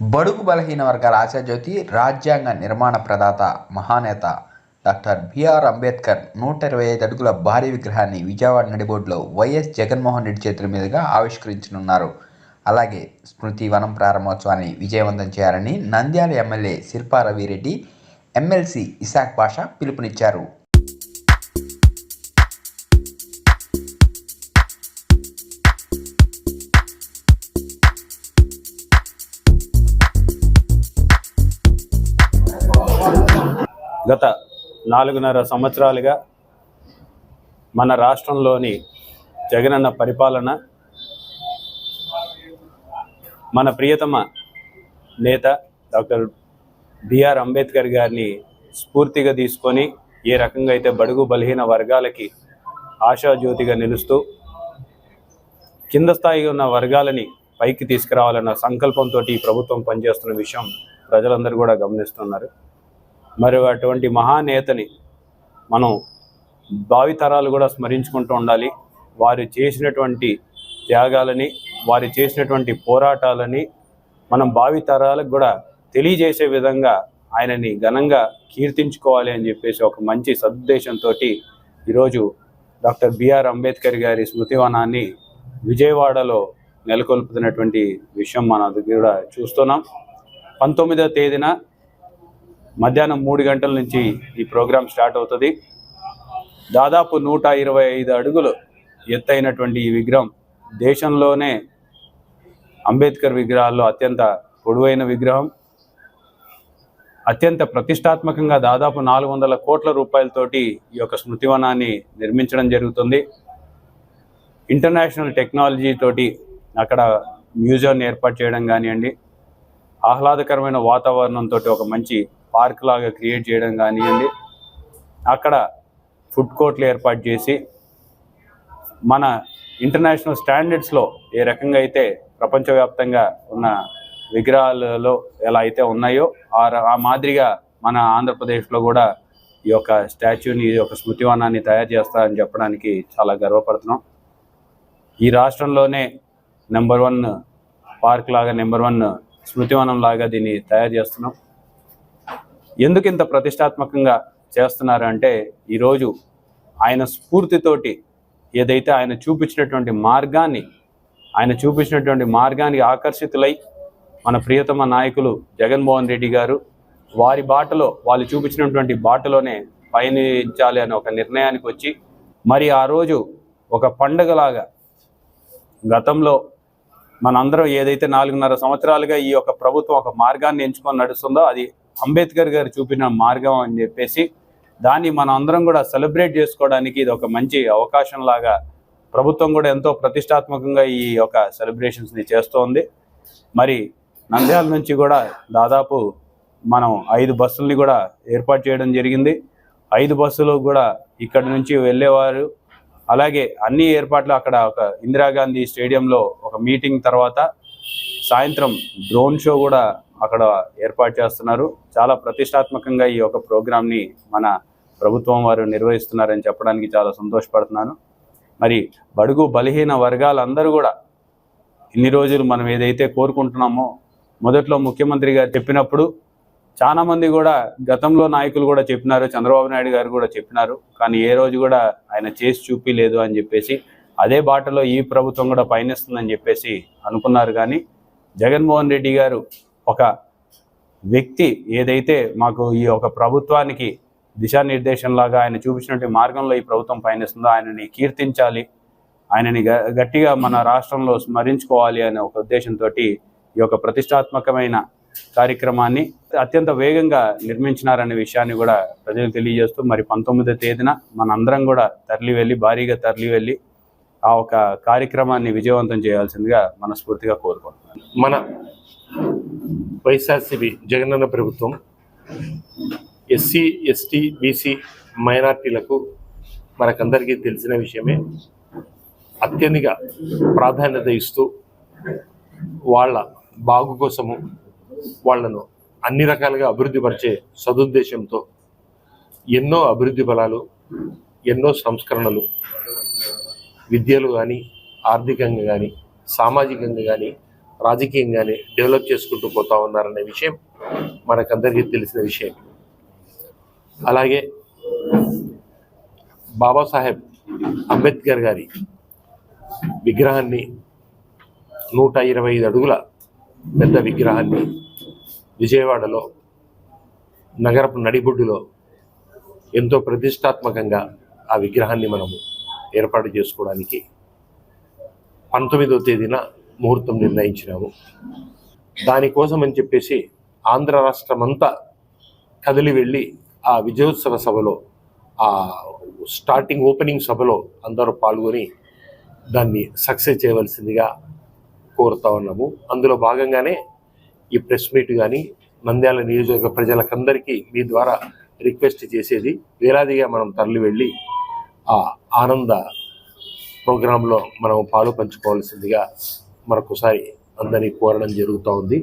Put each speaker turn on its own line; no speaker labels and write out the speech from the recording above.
బడుగు బలహీన వర్గాల ఆశాజ్యోతి రాజ్యాంగ నిర్మాణ ప్రదాత మహానేత డాక్టర్ బిఆర్ అంబేద్కర్ నూట ఇరవై ఐదు అడుగుల భారీ విగ్రహాన్ని విజయవాడ నడిబోర్డులో వైఎస్ జగన్మోహన్ రెడ్డి చేతుల మీదుగా ఆవిష్కరించనున్నారు. అలాగే స్మృతి వనం ప్రారంభోత్సవాన్ని విజయవంతం చేయాలని నంద్యాల ఎమ్మెల్యే శిల్పా రవిరెడ్డి ఎమ్మెల్సీ ఇసాక్ పాషా పిలుపునిచ్చారు.
గత నాలుగున్నర సంవత్సరాలుగా మన రాష్ట్రంలోని జగనన్న పరిపాలన మన ప్రియతమ నేత డాక్టర్ బిఆర్ అంబేద్కర్ గారిని స్ఫూర్తిగా తీసుకొని ఏ రకంగా అయితే బడుగు బలహీన వర్గాలకి ఆశాజ్యోతిగా నిలుస్తూ కింద స్థాయిగా ఉన్న వర్గాలని పైకి తీసుకురావాలన్న సంకల్పంతో ఈ ప్రభుత్వం పనిచేస్తున్న విషయం ప్రజలందరూ కూడా గమనిస్తున్నారు. మరి అటువంటి మహానేతని మనం భావితరాలు కూడా స్మరించుకుంటూ ఉండాలి. వారు చేసినటువంటి త్యాగాలని వారు చేసినటువంటి పోరాటాలని మనం భావితరాలకు కూడా తెలియజేసే విధంగా ఆయనని ఘనంగా కీర్తించుకోవాలి అని చెప్పేసి ఒక మంచి సదుద్దేశంతో ఈరోజు డాక్టర్ బిఆర్ అంబేద్కర్ గారి స్మృతివనాన్ని విజయవాడలో నెలకొల్పుతున్నటువంటి విషయం మన దగ్గర కూడా చూస్తున్నాం. పంతొమ్మిదవ తేదీన మధ్యాహ్నం మూడు గంటల నుంచి ఈ ప్రోగ్రాం స్టార్ట్ అవుతుంది. దాదాపు నూట ఇరవై ఐదు అడుగులు ఎత్తైనటువంటి ఈ విగ్రహం దేశంలోనే అంబేద్కర్ విగ్రహాల్లో అత్యంత పొడవైన విగ్రహం. అత్యంత ప్రతిష్టాత్మకంగా దాదాపు నాలుగు వందల కోట్ల రూపాయలతోటి ఈ యొక్క స్మృతివనాన్ని నిర్మించడం జరుగుతుంది. ఇంటర్నేషనల్ టెక్నాలజీ తోటి అక్కడ మ్యూజియాన్ని ఏర్పాటు చేయడం కానివ్వండి ఆహ్లాదకరమైన వాతావరణంతో ఒక మంచి పార్క్ లాగా క్రియేట్ చేయడం కానివ్వండి అక్కడ ఫుడ్ కోర్ట్లు ఏర్పాటు చేసి మన ఇంటర్నేషనల్ స్టాండర్డ్స్లో ఏ రకంగా అయితే ప్రపంచవ్యాప్తంగా ఉన్న విగ్రహాలలో ఎలా అయితే ఉన్నాయో ఆ ఆ మాదిరిగా మన ఆంధ్రప్రదేశ్లో కూడా ఈ యొక్క స్టాచ్యూని ఈ యొక్క స్మృతివనాన్ని తయారు చేస్తారని చెప్పడానికి చాలా గర్వపడుతున్నాం. ఈ రాష్ట్రంలోనే నెంబర్ వన్ పార్క్ లాగా నెంబర్ వన్ స్మృతివనం లాగా దీన్ని తయారు చేస్తున్నాం. ఎందుకు ఇంత ప్రతిష్టాత్మకంగా చేస్తున్నారు అంటే ఈరోజు ఆయన స్ఫూర్తితోటి ఏదైతే ఆయన చూపించినటువంటి మార్గాన్ని ఆయన చూపించినటువంటి మార్గానికి ఆకర్షితులై మన ప్రియతమ నాయకులు జగన్మోహన్ రెడ్డి గారు వారి బాటలో వాళ్ళు చూపించినటువంటి బాటలోనే పయనించాలి అనే ఒక నిర్ణయానికి వచ్చి మరి ఆ రోజు ఒక పండగలాగా గతంలో మనందరం ఏదైతే నాలుగున్నర సంవత్సరాలుగా ఈ యొక్క ప్రభుత్వం ఒక మార్గాన్ని ఎంచుకొని నడుస్తుందో అది అంబేద్కర్ గారు చూపిన మార్గం అని చెప్పేసి దాన్ని మనం అందరం కూడా సెలబ్రేట్ చేసుకోవడానికి ఇది ఒక మంచి అవకాశం లాగా ప్రభుత్వం కూడా ఎంతో ప్రతిష్టాత్మకంగా ఈ యొక్క సెలబ్రేషన్స్ని చేస్తోంది. మరి నంద్యాల నుంచి కూడా దాదాపు మనం ఐదు బస్సుల్ని కూడా ఏర్పాటు చేయడం జరిగింది. ఐదు బస్సులు కూడా ఇక్కడ నుంచి వెళ్ళేవారు. అలాగే అన్ని ఏర్పాట్లు అక్కడ ఒక ఇందిరాగాంధీ స్టేడియంలో ఒక మీటింగ్ తర్వాత సాయంత్రం డ్రోన్ షో కూడా అక్కడ ఏర్పాటు చేస్తున్నారు. చాలా ప్రతిష్టాత్మకంగా ఈ యొక్క ప్రోగ్రామ్ని మన ప్రభుత్వం వారు నిర్వహిస్తున్నారని చెప్పడానికి చాలా సంతోషపడుతున్నాను. మరి బడుగు బలహీన వర్గాలందరూ కూడా ఇన్ని రోజులు మనం ఏదైతే కోరుకుంటున్నామో మొదట్లో ముఖ్యమంత్రి గారు చెప్పినప్పుడు చాలామంది కూడా గతంలో నాయకులు కూడా చెప్పినారు చంద్రబాబు నాయుడు గారు కూడా చెప్పినారు. కానీ ఏ రోజు కూడా ఆయన చేసి చూపిలేదు అని చెప్పేసి అదే బాటలో ఈ ప్రభుత్వం కూడా పయనిస్తుందని చెప్పేసి అనుకున్నారు. కానీ జగన్మోహన్ రెడ్డి గారు ఒక వ్యక్తి ఏదైతే మాకు ఈ ఒక ప్రభుత్వానికి దిశానిర్దేశంలాగా ఆయన చూపించినటువంటి మార్గంలో ఈ ప్రభుత్వం పయనిస్తుందో ఆయనని కీర్తించాలి ఆయనని గ- గట్టిగా మన రాష్ట్రంలో స్మరించుకోవాలి అనే ఒక ఉద్దేశంతో ఈ యొక్క ప్రతిష్టాత్మకమైన కార్యక్రమాన్ని అత్యంత వేగంగా నిర్మించినారనే విషయాన్ని కూడా ప్రజలకు తెలియజేస్తూ మరి పంతొమ్మిదో తేదీన మనందరం కూడా తరలి వెళ్ళి భారీగా తరలి వెళ్ళి ఆ ఒక కార్యక్రమాన్ని విజయవంతం చేయాల్సిందిగా మనస్ఫూర్తిగా కోరుకుంటున్నాను.
మన వైఎస్ఆర్సీపీ జగనన్న ప్రభుత్వం ఎస్సీ ఎస్టీ బీసీ మైనార్టీలకు మనకందరికీ తెలిసిన విషయమే. అత్యధిక ప్రాధాన్యత ఇస్తూ వాళ్ళ బాగు కోసము వాళ్ళను అన్ని రకాలుగా అభివృద్ధి పరిచే సదుద్దేశంతో ఎన్నో అభివృద్ధి బలాలు ఎన్నో సంస్కరణలు విద్యలు కానీ ఆర్థికంగా కానీ సామాజికంగా కానీ రాజకీయంగానే డెవలప్ చేసుకుంటూ పోతా ఉన్నారనే విషయం మనకందరికీ తెలిసిన విషయం. అలాగే బాబాసాహెబ్ అంబేద్కర్ గారి విగ్రహాన్ని నూట ఇరవై ఐదు అడుగుల పెద్ద విగ్రహాన్ని విజయవాడలో నగరపు నడిబొడ్డులో ఎంతో ప్రతిష్టాత్మకంగా ఆ విగ్రహాన్ని మనము ఏర్పాటు చేసుకోవడానికి పంతొమ్మిదో తేదీన ముహూర్తం నిర్ణయించినాము. దానికోసం అని చెప్పేసి ఆంధ్ర రాష్ట్రం అంతా కదిలి వెళ్ళి ఆ విజయోత్సవ సభలో ఆ స్టార్టింగ్ ఓపెనింగ్ సభలో అందరూ పాల్గొని దాన్ని సక్సెస్ చేయవలసిందిగా కోరుతా ఉన్నాము. అందులో భాగంగానే ఈ ప్రెస్ మీట్ కానీ నంద్యాల నియోజకవర్గ ప్రజలకందరికీ మీ ద్వారా రిక్వెస్ట్ చేసేది వేలాదిగా మనం తరలి వెళ్ళి ఆ ఆనంద ప్రోగ్రాంలో మనం పాలు పంచుకోవాల్సిందిగా మరొకసారి అందరినీ కోరడం జరుగుతూ ఉంది